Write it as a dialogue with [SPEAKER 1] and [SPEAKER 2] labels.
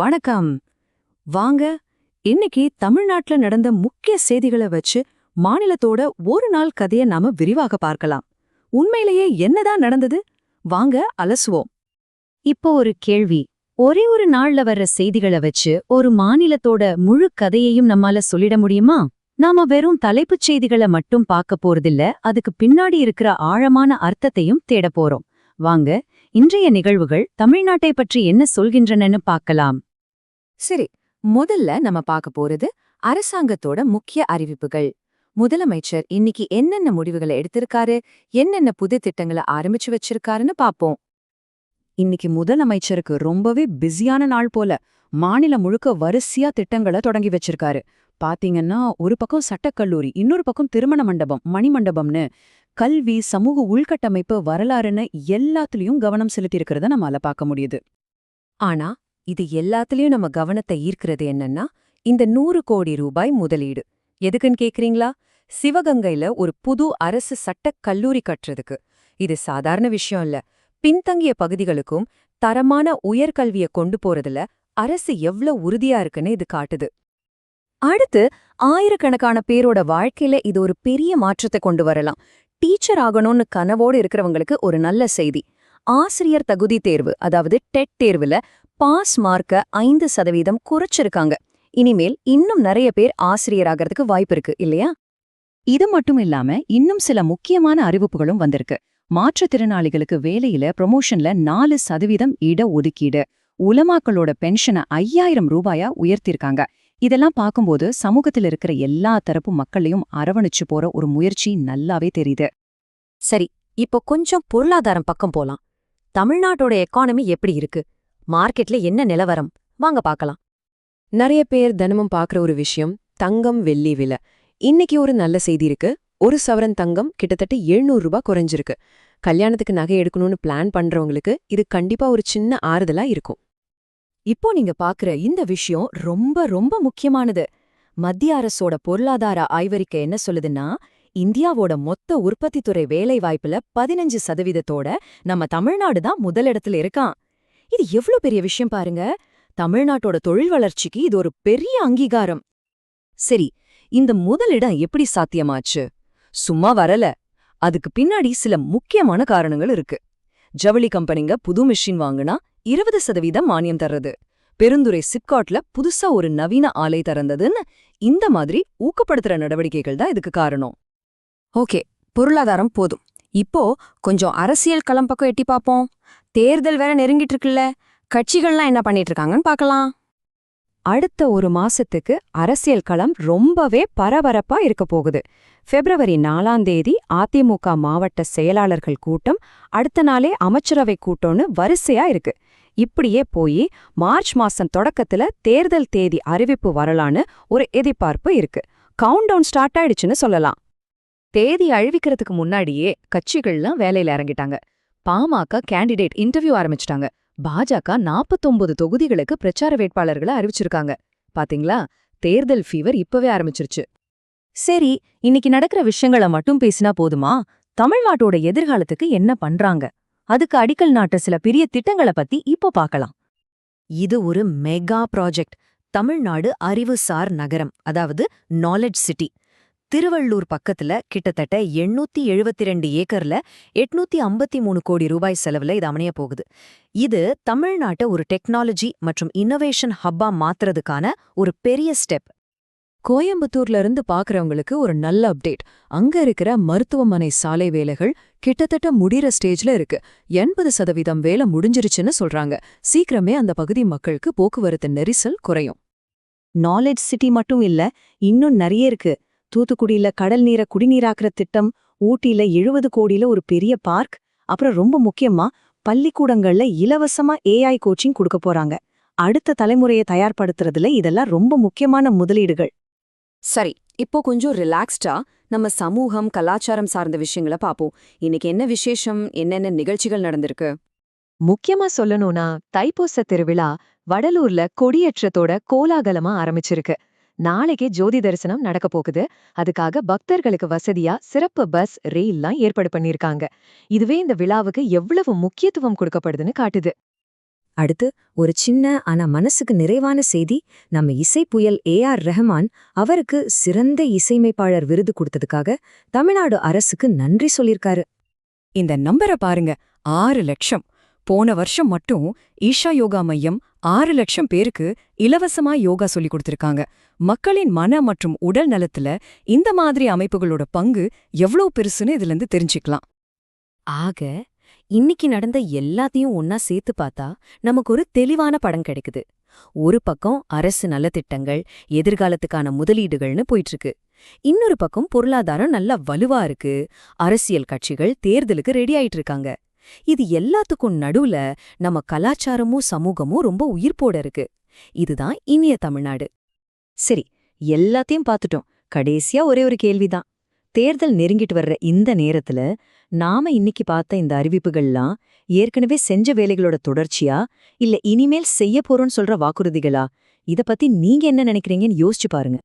[SPEAKER 1] வணக்கம். வாங்க இன்னைக்கு தமிழ்நாட்டுல நடந்த முக்கிய செய்திகளை வச்சு மாநிலத்தோட ஒரு நாள் கதைய நாம விரிவாக பார்க்கலாம். உண்மையிலேயே என்னதான் நடந்தது? வாங்க அலசுவோம்.
[SPEAKER 2] இப்போ ஒரு கேள்வி. ஒரே ஒரு நாள்ல வர்ற செய்திகளை வச்சு ஒரு மாநிலத்தோட முழு கதையையும் நம்மால சொல்லிட முடியுமா? நாம வெறும் தலைப்புச் செய்திகளை மட்டும் பார்க்க போறதில்ல அதுக்கு பின்னாடி இருக்கிற ஆழமான அர்த்தத்தையும் தேடப் போறோம். வாங்க இன்றைய நிகழ்வுகள் தமிழ்நாட்டை பற்றி என்ன சொல்கின்றனன்னு பார்க்கலாம்.
[SPEAKER 1] சரி முதல்ல நம்ம பார்க்க போறது அரசாங்கத்தோட முக்கிய அறிவிப்புகள். முதலமைச்சர் இன்னைக்கு என்னென்ன முடிவுகளை எடுத்திருக்காரு என்னென்ன புது திட்டங்களை ஆரம்பிச்சு வச்சிருக்காருன்னு பாப்போம் இன்னைக்கு முதலமைச்சருக்கு ரொம்பவே பிஸியான நாள் போல மாநிலம் முழுக்க வரிசையா திட்டங்களை தொடங்கி வச்சிருக்காரு. பாத்தீங்கன்னா ஒரு பக்கம் சட்டக்கல்லூரி இன்னொரு பக்கம் திருமண மண்டபம் மணிமண்டபம்னு கல்வி சமூக உள்கட்டமைப்பு வரலாறுன்னு எல்லாத்துலயும் கவனம் செலுத்தியிருக்கிறத நம்மால பார்க்க முடியுது. ஆனா இது எல்லாத்துலயும் நம்ம கவனத்தை ஈர்க்கிறது என்னன்னா இந்த நூறு கோடி ரூபாய் முதலீடு. எதுக்குன்னு கேக்குறீங்களா? சிவகங்கையில ஒரு புது அரசு சட்டக் கல்லூரி கட்டுறதுக்கு. இது சாதாரண விஷயம் இல்ல. பின்தங்கிய பகுதிகளுக்கும் தரமான உயர்கல்விய கொண்டு போறதுல அரசு எவ்ளோ உறுதியா இருக்குன்னு இது காட்டுது. அடுத்து ஆயிரக்கணக்கான பேரோட வாழ்க்கையில இது ஒரு பெரிய மாற்றத்தை கொண்டு வரலாம். டீச்சர் ஆகணும்னு கனவோடு இருக்கிறவங்களுக்கு ஒரு நல்ல செய்தி. ஆசிரியர் தகுதி தேர்வு அதாவது டெட் தேர்வுல பாஸ் மார்க்க ஐந்து சதவீதம் குறைச்சிருக்காங்க. இனிமேல் இன்னும் நிறைய பேர் ஆசிரியராகிறதுக்கு வாய்ப்பு இருக்கு இல்லையா? இது மட்டும் இல்லாம இன்னும் சில முக்கியமான அறிவிப்புகளும் வந்திருக்கு. மாற்றுத்திறனாளிகளுக்கு வேலையில ப்ரொமோஷன்ல நாலு சதவீதம் இட ஒதுக்கீடு. உலமாக்களோட பென்ஷனை ஐயாயிரம் ரூபாயா உயர்த்திருக்காங்க. இதெல்லாம் பார்க்கும்போது சமூகத்தில் இருக்கிற எல்லா தரப்பு மக்களையும் அரவணைச்சு போற ஒரு முயற்சி நல்லாவே தெரியுது. சரி இப்போ கொஞ்சம் பொருளாதாரம் பக்கம் போலாம். தமிழ்நாட்டோட எக்கானமி எப்படி இருக்கு? மார்க்கெட்ல என்ன நிலவரம்? வாங்க பார்க்கலாம். நிறைய பேர் தினமும் பார்க்குற ஒரு விஷயம் தங்கம் வெள்ளி விலை. இன்னைக்கு ஒரு நல்ல செய்தி இருக்கு. ஒரு சவரன் தங்கம் கிட்டத்தட்ட 700 ரூபாய் குறைஞ்சிருக்கு. கல்யாணத்துக்கு நகை எடுக்கணும்னு பிளான் பண்றவங்களுக்கு இது கண்டிப்பா ஒரு சின்ன ஆறுதலா இருக்கும். இப்போ நீங்க பாக்குற இந்த விஷயம் ரொம்ப ரொம்ப முக்கியமானது. மத்திய அரசோட பொருளாதார ஆய்வறிக்கை என்ன சொல்லுதுன்னா இந்தியாவோட மொத்த உற்பத்தித்துறை வேலைவாய்ப்புல பதினஞ்சு சதவீதத்தோட நம்ம தமிழ்நாடு தான் முதலிடத்துல இருக்கான். இது எவ்ளோ பெரிய விஷயம் பாருங்க. தமிழ்நாட்டோட தொழில் வளர்ச்சிக்கு இது ஒரு பெரிய அங்கீகாரம். சரி இந்த முதலிடம் எப்படி சாத்தியமாச்சு? சும்மா வரல. அதுக்கு பின்னாடி சில முக்கியமான காரணங்கள் இருக்கு. ஜவுளி கம்பெனிங்க புது மிஷின் வாங்குனா இருபது சதவீதம் மானியம் தர்றது. பெருந்துறை சிப்காட்ல புதுசா ஒரு நவீன ஆலை திறந்ததுன்னு இந்த மாதிரி ஊக்கப்படுத்துற நடவடிக்கைகள் தான் இதுக்கு காரணம். ஓகே பொருளாதாரம் போதும். இப்போ கொஞ்சம் அரசியல் களம் பக்கம் எட்டி பார்ப்போம். தேர்தல் வேற நெருங்கிட்டு இருக்குல்ல கட்சிகள்லாம் என்ன பண்ணிட்டு இருக்காங்கன்னு பார்க்கலாம். அடுத்த ஒரு மாசத்துக்கு அரசியல் களம் ரொம்பவே பரபரப்பா இருக்க போகுது. பிப்ரவரி நாலாம் தேதி அதிமுக மாவட்ட செயலாளர்கள் கூட்டம் அடுத்த நாளே அமைச்சரவை கூட்டம்னு வரிசையா இருக்கு. இப்படியே போய் மார்ச் மாசம் தொடக்கத்துல தேர்தல் தேதி அறிவிப்பு வரலான்னு ஒரு எதிர்பார்ப்பு இருக்கு. கவுண்ட் டவுன் ஸ்டார்ட் ஆயிடுச்சுன்னு சொல்லலாம். தேதி அழிவிக்கிறதுக்கு முன்னாடியே கட்சிகள்லாம் வேலையில இறங்கிட்டாங்க. பாமக கேண்டிடேட் இன்டர்வியூ ஆரம்பிச்சிட்டாங்க. பாஜக நாற்பத்தொன்பது தொகுதிகளுக்கு பிரச்சார வேட்பாளர்களை அறிவிச்சிருக்காங்க. பாத்தீங்களா? தேர்தல் ஃபீவர் இப்பவே ஆரம்பிச்சிருச்சு. சரி இன்னைக்கு நடக்கிற விஷயங்களை மட்டும் பேசினா போதுமா? தமிழ்நாட்டோட எதிர்காலத்துக்கு என்ன பண்றாங்க? அதுக்கு அடிக்கல் நாட்ட சில பெரிய திட்டங்களை பத்தி இப்போ பார்க்கலாம் இது ஒரு மெகா ப்ராஜெக்ட். தமிழ்நாடு அறிவுசார் நகரம் அதாவது நாலெட்ஜ் சிட்டி திருவள்ளூர் பக்கத்துல கிட்டத்தட்ட எண்ணூத்தி எழுபத்தி ரெண்டு ஏக்கர்ல எட்நூத்தி ஐம்பத்தி மூணு கோடி ரூபாய் செலவுல இது அமைய போகுது. இது தமிழ்நாட்டை ஒரு டெக்னாலஜி மற்றும் இன்னோவேஷன் ஹப்பா மாத்துறதுக்கான ஒரு பெரிய ஸ்டெப். கோயம்புத்தூர்ல இருந்து பாக்குறவங்களுக்கு ஒரு நல்ல அப்டேட். அங்க இருக்கிற மருத்துவமனை சாலை வேலைகள் கிட்டத்தட்ட முடிகிற ஸ்டேஜ்ல இருக்கு. எண்பது சதவீதம் வேலை முடிஞ்சிருச்சுன்னு சொல்றாங்க. சீக்கிரமே அந்த பகுதி மக்களுக்கு போக்குவரத்து நெரிசல் குறையும். நாலேஜ் சிட்டி மட்டும் இல்ல இன்னும் நிறைய இருக்கு. தூத்துக்குடியில கடல் நீரை குடிநீராக்குற திட்டம் ஊட்டியில எழுபது கோடியில ஒரு பெரிய பார்க் அப்புறம் ரொம்ப முக்கியமா பள்ளிக்கூடங்கள்ல இலவசமா ஏஐ கோச்சிங் கொடுக்க போறாங்க. அடுத்த தலைமுறையை தயார்படுத்துறதுல இதெல்லாம் ரொம்ப முக்கியமான முதலீடுகள். சரி இப்போ கொஞ்சம் ரிலாக்ஸ்டா நம்ம சமூகம் கலாச்சாரம் சார்ந்த விஷயங்களை பாப்போம். இன்னைக்கு என்ன விசேஷம் என்னென்ன நிகழ்ச்சிகள் நடந்திருக்கு?
[SPEAKER 2] முக்கியமா சொல்லணும்னா தைப்பூச திருவிழா வடலூர்ல கொடியேற்றத்தோட கோலாகலமா ஆரம்பிச்சிருக்கு. நாளைக்கே ஜோதி தரிசனம் நடக்க போகுது. அதுக்காக பக்தர்களுக்கு வசதியா சிறப்பு பஸ் ரெயில்லாம் ஏற்பாடு பண்ணிருக்காங்க. இதுவே இந்த விழாவுக்கு எவ்வளவு முக்கியத்துவம் கொடுக்கப்படுதுன்னு காட்டுது.
[SPEAKER 1] அடுத்து ஒரு சின்ன ஆனா மனசுக்கு நிறைவான செய்தி. நம்ம இசை புயல் ஏ ஆர் ரெஹமான் அவருக்கு சிறந்த இசையமைப்பாளர் விருது கொடுத்ததுக்காக தமிழ்நாடு அரசுக்கு நன்றி சொல்லியிருக்காரு.
[SPEAKER 3] இந்த நம்பரை பாருங்க. ஆறு லட்சம். போன வருஷம் மட்டும் ஈஷா யோகா மையம் ஆறு லட்சம் பேருக்கு இலவசமா யோகா சொல்லிக் கொடுத்திருக்காங்க. மக்களின் மன மற்றும் உடல் நலத்துல இந்த மாதிரி அமைப்புகளோட பங்கு எவ்ளோ பெருசுன்னு இதுல இருந்து தெரிஞ்சுக்கலாம்.
[SPEAKER 2] ஆக இன்னைக்கு நடந்த எல்லாத்தையும் ஒன்னா சேர்த்து பார்த்தா நமக்கு ஒரு தெளிவான படம் கிடைக்குது. ஒரு பக்கம் அரசு நலத்திட்டங்கள் எதிர்காலத்துக்கான முதலீடுகள்னு போயிட்டு இருக்கு இன்னொரு பக்கம் பொருளாதாரம் நல்லா வலுவா இருக்கு. அரசியல் கட்சிகள் தேர்தலுக்கு ரெடி ஆயிட்டு இருக்காங்க இது எல்லாத்துக்கும் நடுவுல நம்ம கலாச்சாரமும் சமூகமும் ரொம்ப உயிர்ப்போட இருக்கு. இதுதான் இனிய தமிழ்நாடு.
[SPEAKER 1] சரி எல்லாத்தையும் பார்த்துட்டோம் கடைசியா ஒரே ஒரு கேள்விதான். தேர்தல் நெருங்கிட்டு வர்ற இந்த நேரத்துல நாம இன்னைக்கு பார்த்த இந்த அறிவிப்புகள்லாம் ஏற்கனவே செஞ்ச வேலைகளோட தொடர்ச்சியா இல்ல இனிமேல் செய்ய போறோம்னு சொல்ற வாக்குறுதிகளா? இத பத்தி நீங்க என்ன நினைக்கிறீங்கன்னு யோசிச்சு பாருங்க.